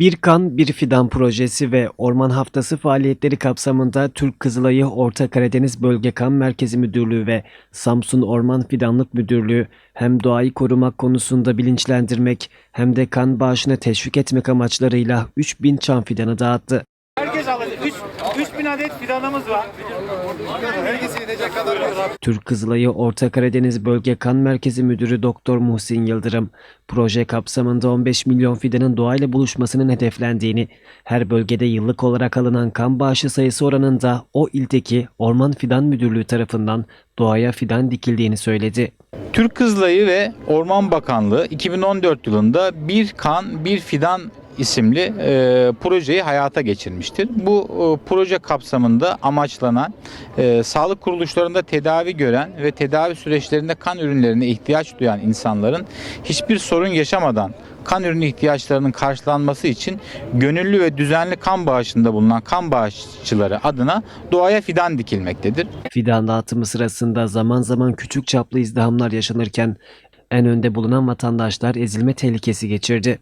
Bir Kan Bir Fidan projesi ve Orman Haftası faaliyetleri kapsamında Türk Kızılayı Orta Karadeniz Bölge Kan Merkezi Müdürlüğü ve Samsun Orman Fidanlık Müdürlüğü hem doğayı korumak konusunda bilinçlendirmek hem de kan bağışına teşvik etmek amaçlarıyla 3000 çam fidanı dağıttı. Herkes alacak. 3 3000 adet fidanımız var. Herkese yetecek kadar var. Türk Kızılayı Orta Karadeniz Bölge Kan Merkezi Müdürü Doktor Muhsin Yıldırım, proje kapsamında 15 milyon fidanın doğayla buluşmasının hedeflendiğini, her bölgede yıllık olarak alınan kan bağışı sayısı oranında o ildeki Orman Fidan Müdürlüğü tarafından doğaya fidan dikildiğini söyledi. Türk Kızılayı ve Orman Bakanlığı 2014 yılında Bir Kan Bir Fidan isimli e, projeyi hayata geçirmiştir. Bu e, proje kapsamında amaçlanan e, sağlık kuruluşlarında tedavi gören ve tedavi süreçlerinde kan ürünlerine ihtiyaç duyan insanların hiçbir sorun yaşamadan kan ürünü ihtiyaçlarının karşılanması için gönüllü ve düzenli kan bağışında bulunan kan bağışçıları adına doğaya fidan dikilmektedir. Fidan dağıtımı sırasında zaman zaman küçük çaplı izdihamlar yaşanırken en önde bulunan vatandaşlar ezilme tehlikesi geçirdi.